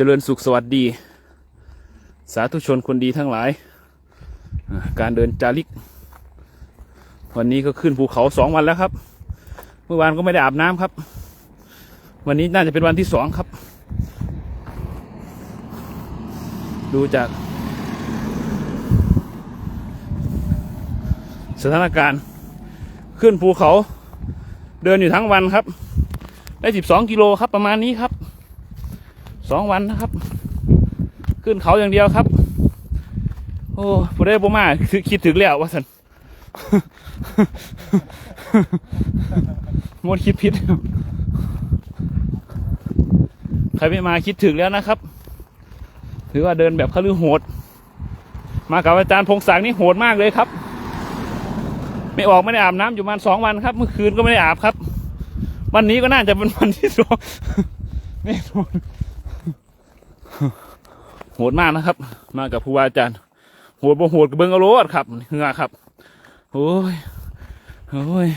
เจริญสุขสวัสดี สาธุชนคนดีทั้งหลาย การเดินจาริก วันนี้ก็ขึ้นภูเขาสองวันแล้วครับ เมื่อวานก็ไม่ได้อาบน้ำครับ วันนี้น่าจะเป็นวันที่สองครับ ดูจาก สถานการณ์ ขึ้นภูเขา เดินอยู่ทั้งวันครับ ได้สิบสองกิโลครับประมาณนี้ครับ สองวันนะครับ ขึ้นเขาอย่างเดียวครับ โอ้ผู้ได้บมาคือคิดถึงแล้วว่าสันมดคิดผิดใครไม่มาคิดถึงแล้วนะครับ ถือว่าเดินแบบเขาลือโหด มากับอาจารย์พงศักดิ์นี่โหดมากเลยครับ ไม่ออกไม่ได้อาบน้ำอยู่มาสองวันครับ เมื่อคืนก็ไม่ได้อาบครับ วันนี้ก็น่าจะเป็นวันที่สองไม่โดโหดมากนะครับ มากับครูบาอาจารย์โหดบ่โหดกับเบิ้งเอาโรดครับเหงื่อครับโอ้ยโอ้ย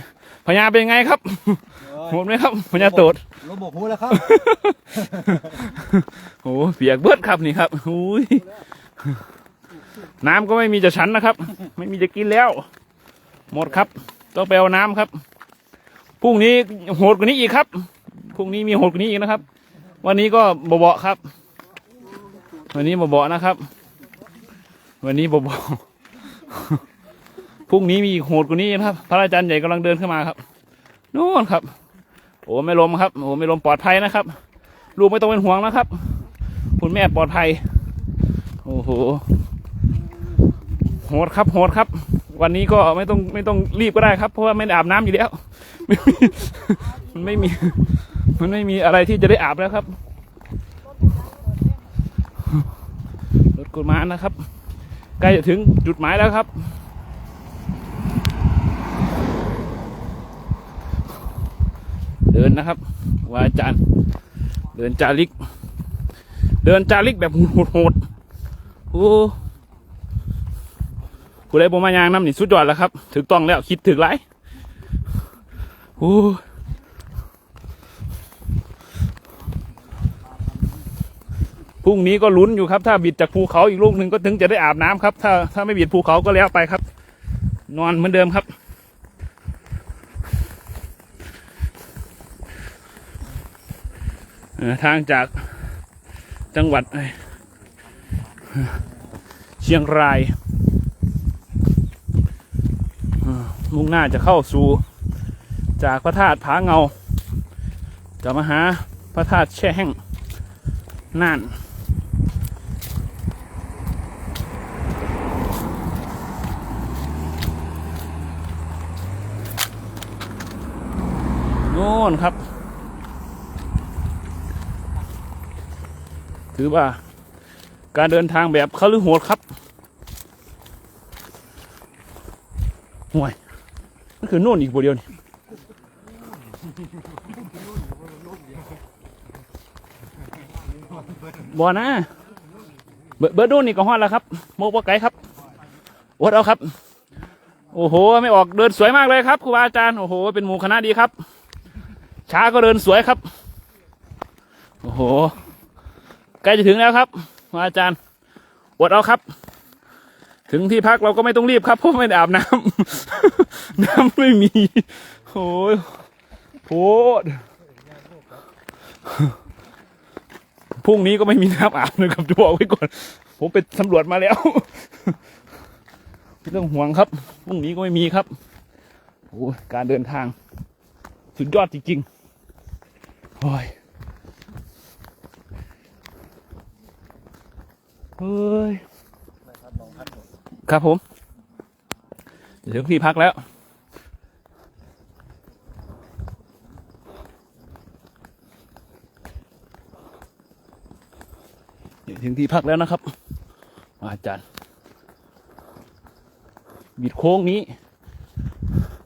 พญาเป็นไงครับโหดไหมครับพญาโตดระบบพูดแล้วครับโอ้เปียกเบิดครับนี่ครับอุ้ยน้ำก็ไม่มีจะฉันนะครับ ไม่มีจะกินแล้ว หมดครับ ต้องไปเอาน้ำครับพรุ่งนี้โหดกว่านี้อีกครับพรุ่งนี้มีโหดกว่านี้อีกนะครับ วันนี้ก็เบาๆครับ วันนี้เบาๆนะครับ วันนี้เบาๆพรุ่งนี้มีอีกโหดกว่านี้นะครับ พระอาจารย์ใหญ่กำลังเดินขึ้นมาครับนู่นครับ โอ้ไม่ลมครับโอ้ไม่ลมปลอดภัยนะครับลูกไม่ต้องเป็นห่วงนะครับ คุณแม่ปลอดภัย โอ้โหโหดครับโหดครับ วันนี้ก็ไม่ต้องไม่ต้องรีบก็ได้ครับ เพราะว่าไม่ได้อาบน้ำอยู่แล้วไม่มีมันไม่มี มันไม่มีอะไรที่จะได้อาบแล้วครับ รถ กฎหมายนะครับ ใกล้จะถึงจุดหมายแล้วครับ เดินนะครับวาจารย์ เดินจาริก เดินจาริกแบบโหดๆโอ้ผู้ใดบ่มายางน้ำนี่สุดยอดแล้วครับ ถึกต้องแล้วคิดถึงไรโอ้ พรุ่งนี้ก็ลุ้นอยู่ครับ ถ้าบิดจากภูเขาอีกลูกหนึ่งก็ถึงจะได้อาบน้ำครับ ถ้าถ้าไม่บิดภูเขาก็แล้วไปครับ นอนเหมือนเดิมครับเอทางจากจังหวัดเชียงรายมุ่งหน้าจะเข้าสู่จากพระธาตุผาเงา จะมาหาพระธาตุแช่แห้งน่าน น่นครับ ถือว่า การเดินทางแบบเขาหรือโหดครับห่วยนั่นคือโน่นอีกบัวเดียวนี่บัวนะเบิดเบิร์ดโน่นนี่ก็ฮอดแล้วครับโมกว่าไกลครับอดเอาครับ โอ้โห ไม่ออกเดินสวยมากเลยครับครูบาอาจารย์ โอ้โห เป็นหมู่คณะดีครับ ช้าก็เดินสวยครับ โอ้โห ใกล้จะถึงแล้วครับ อาจารย์ อดเอาครับ ถึงที่พักเราก็ไม่ต้องรีบครับ เพราะไม่ได้อาบน้ำ น้ำไม่มี โอ้ยโพดพรุ่งนี้ก็ไม่มีน้ำอาบนะครับจะบอกไว้ก่อน ผมไปสำรวจมาแล้วไม่ต้องห่วงครับพรุ่งนี้ก็ไม่มีครับโอ้การเดินทาง สุดยอดจริงๆ โอ้ยเฮ้ย ครับผมจะถึงที่พักแล้วถึงที่พักแล้วนะครับ อาจารย์ บิดโค้งนี้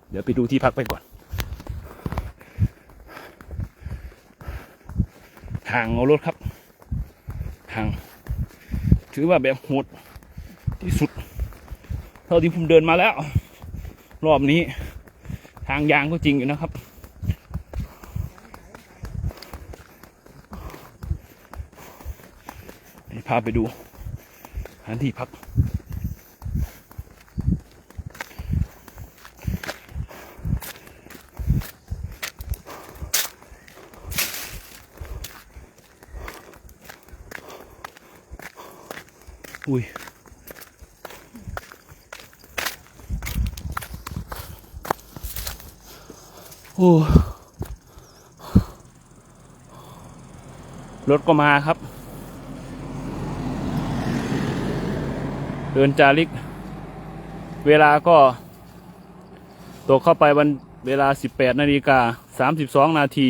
เดี๋ยวไปดูที่พักไปก่อน ทางเอารถครับ ทาง ถือว่าแบบโหดที่สุด เท่าที่ผมเดินมาแล้ว รอบนี้ ทางยางก็จริงอยู่นะครับ พาไปดูสถานที่พัก อุ้ยโอ้รถก็มาครับ เดินจาริก เวลาก็ตกเข้าไปวันเวลา 18 นาฬิกา 32 นาที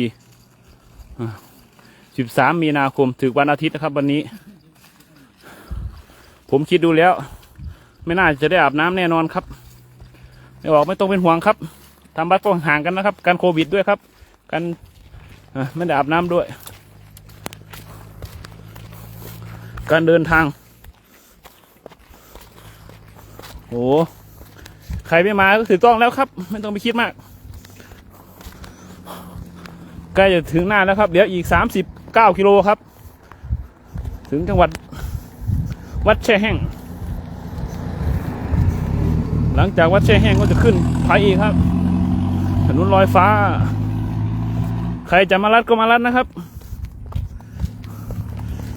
13 มีนาคม ถึงวันอาทิตย์นะครับวันนี้ ผมคิดดูแล้ว ไม่น่าจะได้อาบน้ำแน่นอนครับไม่บอกไม่ต้องเป็นห่วงครับทำบัตรก็ห่างกันนะครับ การโควิดด้วยครับ กันไม่ได้อาบน้ำด้วย การเดินทางโอ้ใครไม่มาก็ถือกล้องแล้วครับ ไม่ต้องไปคิดมากใกล้จะถึงหน้าแล้วครับ เดี๋ยวอีก39กิโลครับ ถึงจังหวัด วัดแช่แห้ง หลังจากวัดแช่แห้งก็จะขึ้นไปอีกครับ ถนนลอยฟ้า ใครจะมารัดก็มารัดนะครับ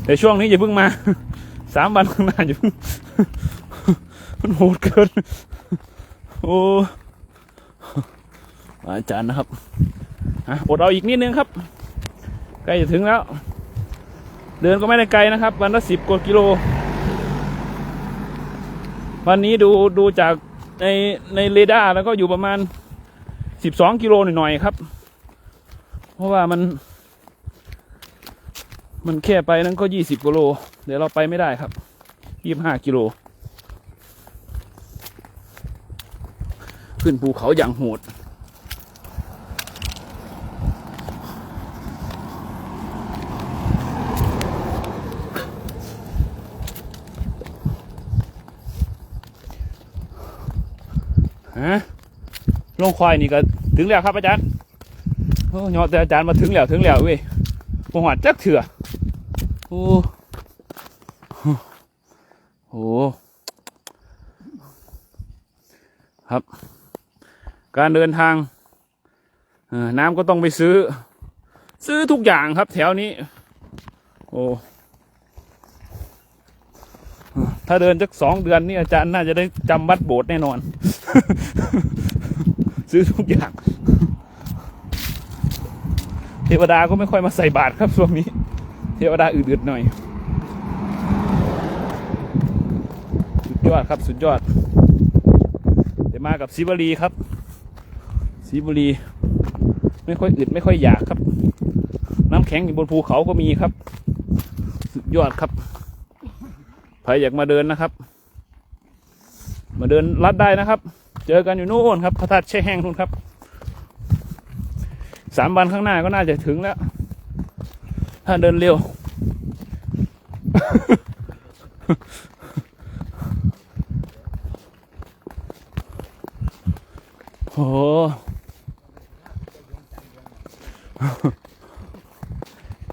แต่ช่วงนี้อย่าเพิ่งมา สามวันข้างหน้าอย่าเพิ่งมันโหดเกิน โอ้อาจารย์นะครับอะอดเอาอีกนิดนึงครับ ใกล้จะถึงแล้ว เดินก็ไม่ได้ไกลนะครับ วันละสิบกว่ากิโล วันนี้ดูดูจากในในเรดาร์แล้วก็อยู่ประมาณสิบสองกิโลหน่อยๆครับ เพราะว่ามัน มันแค่ไปนั้นก็ยี่สิบกิโล เดี๋ยวเราไปไม่ได้ครับยี่ห้ากิโล ขึ้นภูเขาอย่างโหด ฮะลงควายนี่ก็ถึงแล้วครับอาจารย์โอ้ยอดแต่อาจารย์มาถึงแล้วถึงแล้วเว้ยปหวัดจักเถื่อโอ้โหครับ การเดินทางอ่อน้ำก็ต้องไปซื้อ ซื้อทุกอย่างครับแถวนี้ โอ้ถ้าเดินจักสองเดือนนี่อาจารย์น่าจะได้จำวัดโบสถ์แน่นอน ซื้อทุกอย่าง เทวดาก็ไม่ค่อยมาใส่บาตรครับช่วงนี้ เทวดาอืดๆหน่อย สุดยอดครับ สุดยอดเดี๋ยวมากับซิบรีครับซิบรีไม่ค่อยอึดไม่ค่อยอยากครับ น้ำแข็งอยู่บนภูเขาก็มีครับ สุดยอดครับใครอยากมาเดินนะครับ มาเดินลัดได้นะครับ เจอกันอยู่นู่นครับพระธาตุแช่แห้งนู่นครับสามวันข้างหน้าก็น่าจะถึงแล้ว ถ้าเดินเร็ว โอ้โห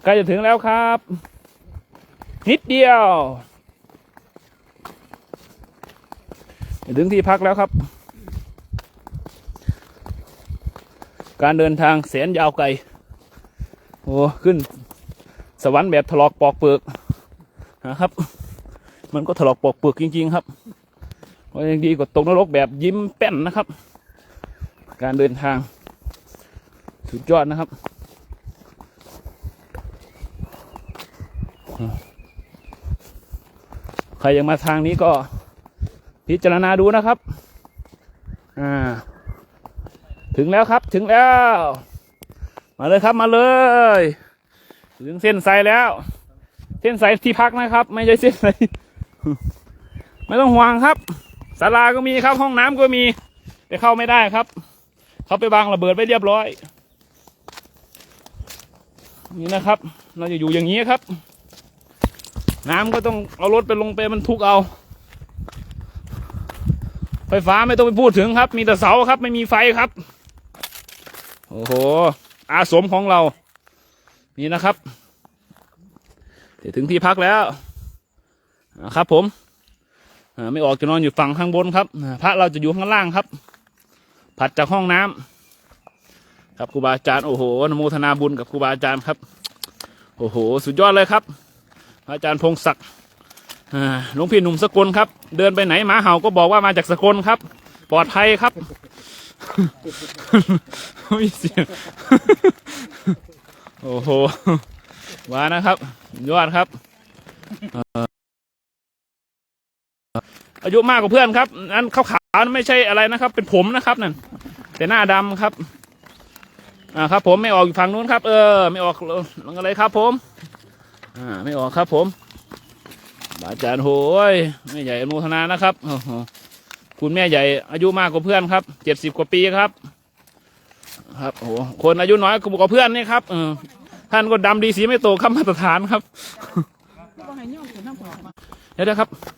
ใกล้จะถึงแล้วครับ นิดเดียว ถึงที่พักแล้วครับ การเดินทางแสนยาวไกล โอ้ ขึ้น สวรรค์แบบถลอกปอกเปลือกนะครับ มันก็ถลอกปอกเปลือกจริง ๆ ครับก็ยังดีกว่าตกนรกแบบยิ้มแป้นนะครับ การเดินทางสุดยอดนะครับใครยังมาทางนี้ก็พิจารณาดูนะครับ อ่า ถึงแล้วครับถึงแล้ว มาเลยครับมาเลย ถึงเส้นไซแล้ว เส้นไซที่พักนะครับ ไม่ใช่เส้นไซไม่ต้องห่วงครับศาลาก็มีครับห้องน้ำก็มี แต่เข้าไม่ได้ครับ เขาไปวางระเบิดไว้เรียบร้อย นี่นะครับ เราจะอยู่อย่างนี้ครับ น้ำก็ต้องเอารถไปลงไปมันทุกเอา ไฟฟ้าไม่ต้องไปพูดถึงครับ มีแต่เสาครับ ไม่มีไฟครับ โอ้โห อาสมของเรา นี่นะครับเดี๋ยวถึงที่พักแล้วนะครับผมไม่ออกจะนอนอยู่ฝั่งข้างบนครับ พระเราจะอยู่ข้างล่างครับ ผัดจากห้องน้ำครับครูบาอาจารย์โอ้โหนโมทนาบุญกับครูบาอาจารย์ครับ โอ้โห สุดยอดเลยครับ อาจารย์พงศักดิ์หลวงพี่หนุ่มสกลครับ เดินไปไหนหมาเห่าก็บอกว่ามาจากสกลครับ ปลอดภัยครับ มีเสียงโอ้โหวานะครับ ยอดครับ อายุมากกว่าเพื่อนครับนั่นขาวๆนั่นไม่ใช่อะไรนะครับ เป็นผมนะครับนั่นแต่หน้าดำครับ อ่าครับ ผมไม่ออกอยู่ฝั่งนู้นครับ เออ ไม่ออกลงอะไรครับ ผม อ่า ไม่ออกครับ ผมอาจารย์โหยแม่ใหญ่อนุโมทนานะครับโอ้โห คุณแม่ใหญ่อายุมากกว่าเพื่อนครับเจ็ดสิบกว่าปีครับ ครับโอ้โหคนอายุน้อยกว่าเพื่อนนี่ครับเออท่านก็ดำดีสีไม่โตครับมาตรฐานครับเดี๋ยวนะครับ